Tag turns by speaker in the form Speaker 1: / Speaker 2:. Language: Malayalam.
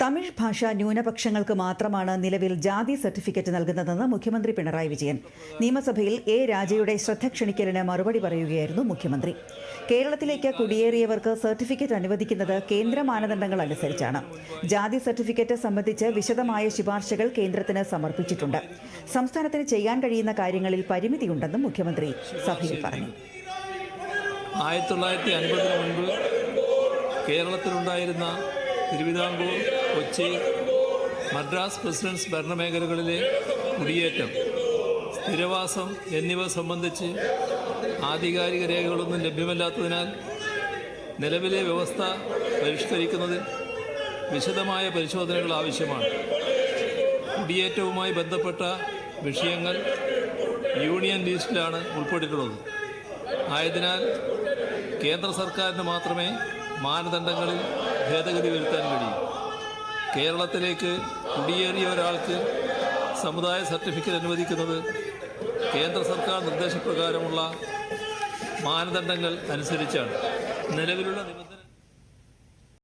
Speaker 1: തമിഴ് ഭാഷ ന്യൂനപക്ഷങ്ങൾക്ക് മാത്രമാണ് നിലവിൽ ജാതി സർട്ടിഫിക്കറ്റ് നൽകുന്നതെന്ന് മുഖ്യമന്ത്രി പിണറായി വിജയൻ. നിയമസഭയിൽ എ രാജയുടെ ശ്രദ്ധ ക്ഷണിക്കലിന് മറുപടി പറയുകയായിരുന്നു മുഖ്യമന്ത്രി. കേരളത്തിലേക്ക് കുടിയേറിയവർക്ക് സർട്ടിഫിക്കറ്റ് അനുവദിക്കുന്നത് കേന്ദ്ര മാനദണ്ഡങ്ങൾ അനുസരിച്ചാണ്. ജാതി സർട്ടിഫിക്കറ്റ് സംബന്ധിച്ച് വിശദമായ ശുപാർശകൾ കേന്ദ്രത്തിന് സമർപ്പിച്ചിട്ടുണ്ട്. സംസ്ഥാനത്തിന് ചെയ്യാൻ കഴിയുന്ന കാര്യങ്ങളിൽ പരിമിതിയുണ്ടെന്നും മുഖ്യമന്ത്രി സഭയിൽ പറഞ്ഞു.
Speaker 2: ആയിരത്തി തൊള്ളായിരത്തി അൻപതിന് മുൻപ് കേരളത്തിലുണ്ടായിരുന്ന തിരുവിതാംകൂർ കൊച്ചി മദ്രാസ് പ്രസിഡൻസ് ഭരണമേഖലകളിലെ കുടിയേറ്റം സ്ഥിരവാസം എന്നിവ സംബന്ധിച്ച് ആധികാരിക രേഖകളൊന്നും ലഭ്യമല്ലാത്തതിനാൽ നിലവിലെ വ്യവസ്ഥ പരിഷ്കരിക്കുന്നതിൽ വിശദമായ പരിശോധനകൾ ആവശ്യമാണ്. കുടിയേറ്റവുമായി ബന്ധപ്പെട്ട വിഷയങ്ങൾ യൂണിയൻ ലിസ്റ്റിലാണ് ഉൾപ്പെട്ടിട്ടുള്ളത്. ആയതിനാൽ കേന്ദ്ര സർക്കാരിന് മാത്രമേ മാനദണ്ഡങ്ങളിൽ ഭേദഗതി വരുത്താൻ കഴിയും കേരളത്തിലേക്ക് കുടിയേറിയ ഒരാൾക്ക് സമുദായ സർട്ടിഫിക്കറ്റ് അനുവദിക്കുന്നത് കേന്ദ്ര സർക്കാർ നിർദ്ദേശപ്രകാരമുള്ള മാനദണ്ഡങ്ങൾ അനുസരിച്ചാണ്. നിലവിലുള്ള നിബന്ധന